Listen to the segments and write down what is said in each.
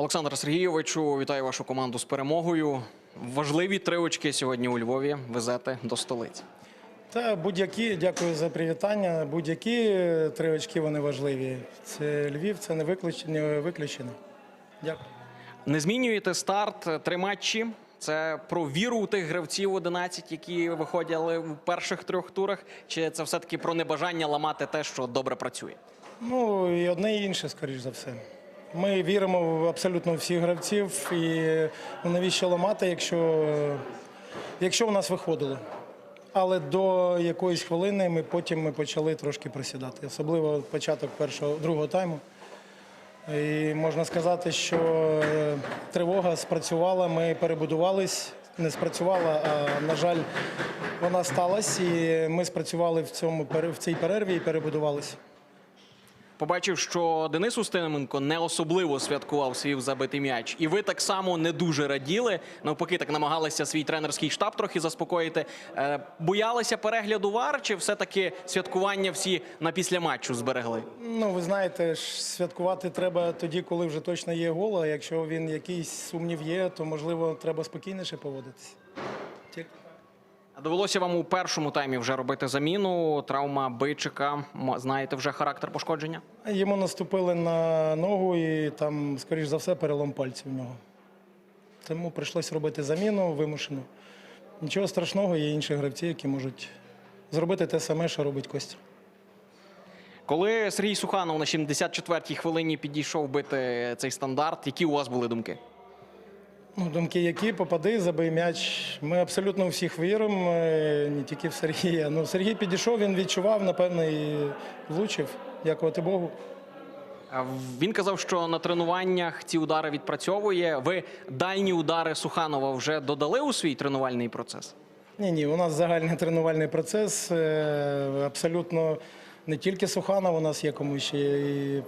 Олександр Сергійовичу, вітаю вашу команду з перемогою. Важливі три очки сьогодні у Львові везете до столиці. Та будь-які, дякую за привітання. Будь-які три очки вони важливі. Це Львів, це не виключення, виключено. Дякую. Не змінюєте старт три матчі. Це про віру у тих гравців 11, які виходили в перших трьох турах. Чи це все-таки про небажання ламати те, що добре працює? Ну і одне і інше, скоріш за все. Ми віримо в абсолютно всіх гравців. І навіщо ламати, якщо, якщо у нас виходило. Але до якоїсь хвилини ми потім ми почали трошки просідати, особливо початок першого другого тайму. І можна сказати, що е, тривога спрацювала, ми перебудувались, не спрацювала, а на жаль, вона сталася, і ми спрацювали в цьому в цій перерві і перебудувалися. Побачив, що Денис Устименко не особливо святкував свій забитий м'яч, і ви так само не дуже раділи. Навпаки, так намагалися свій тренерський штаб трохи заспокоїти. Е, боялися перегляду вар, чи все-таки святкування всі на після матчу зберегли? Ну, ви знаєте, святкувати треба тоді, коли вже точно є гол. А якщо він якийсь сумнів є, то можливо треба спокійніше поводитися. Довелося вам у першому таймі вже робити заміну. Травма бичика. Знаєте вже характер пошкодження? Йому наступили на ногу і там, скоріш за все, перелом пальців в нього. Тому прийшлось робити заміну вимушену. Нічого страшного, є інші гравці, які можуть зробити те саме, що робить Костя. Коли Сергій Суханов на 74-й хвилині підійшов бити цей стандарт, які у вас були думки? Ну, думки які, попади, забий м'яч. Ми абсолютно у всіх віримо, е, не тільки в Сергія. Ну, Сергій підійшов, він відчував, напевно, і влучив. Дякувати Богу. Він казав, що на тренуваннях ці удари відпрацьовує. Ви дальні удари Суханова вже додали у свій тренувальний процес? Ні, ні, у нас загальний тренувальний процес. е, Абсолютно не тільки Суханов, у нас є кому ще і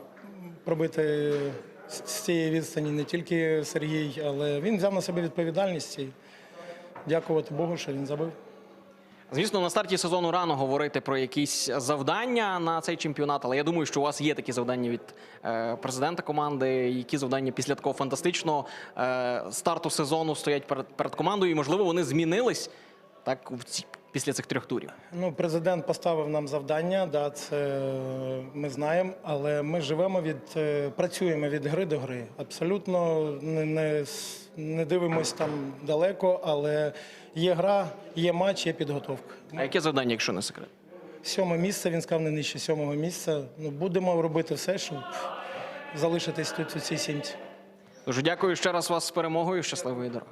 пробити з цієї відстані не тільки Сергій, але він взяв на себе відповідальність. І дякувати Богу, що він забив. Звісно, на старті сезону рано говорити про якісь завдання на цей чемпіонат, але я думаю, що у вас є такі завдання від е, президента команди. Які завдання після такого фантастичного е, старту сезону стоять перед, перед командою, і можливо вони змінились так в ці, після цих трьох турів. Ну, президент поставив нам завдання, да, це ми знаємо, але ми живемо від е, працюємо від гри до гри. Абсолютно не, не, не дивимось там далеко, але є гра, є матч, є підготовка. А яке завдання, якщо не секрет? Сьоме місце, він сказав не нижче сьомого місця. Ну, будемо робити все, щоб залишитись тут у цій сімці. Дуже дякую ще раз вас з перемогою. Щасливої дороги.